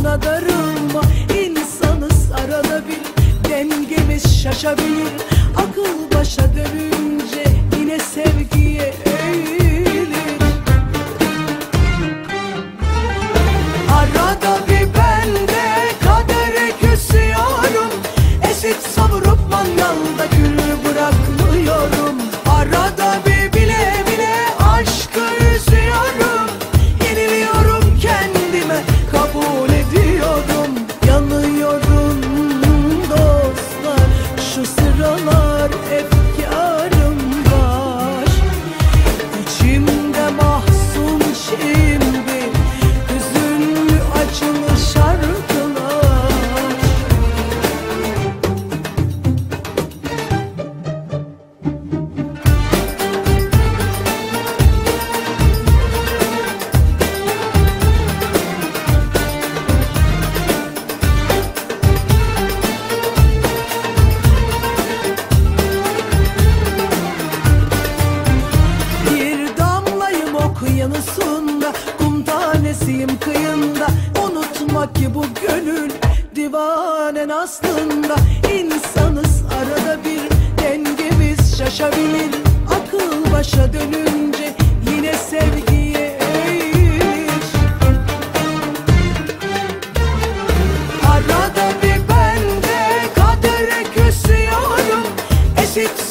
aşkına darılma İnsanı saralabilir Dengemiz şaşabilir Akıl başa dönür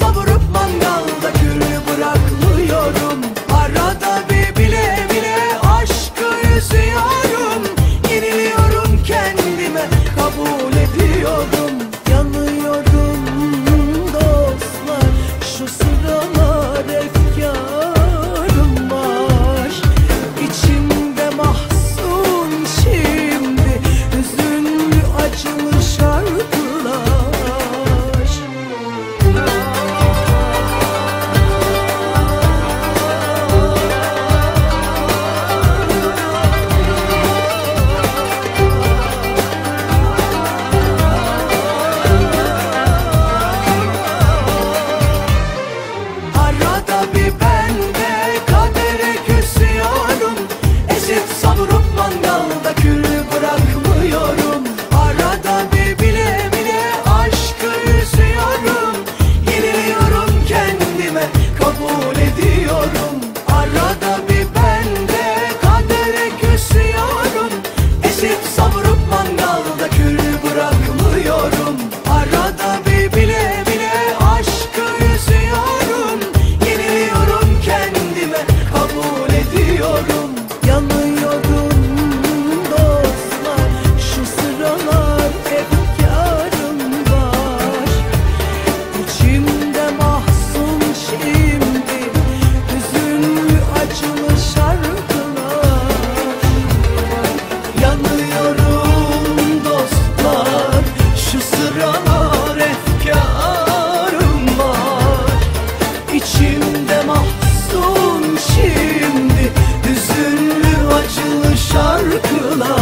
Esit savurup mangalda mahzun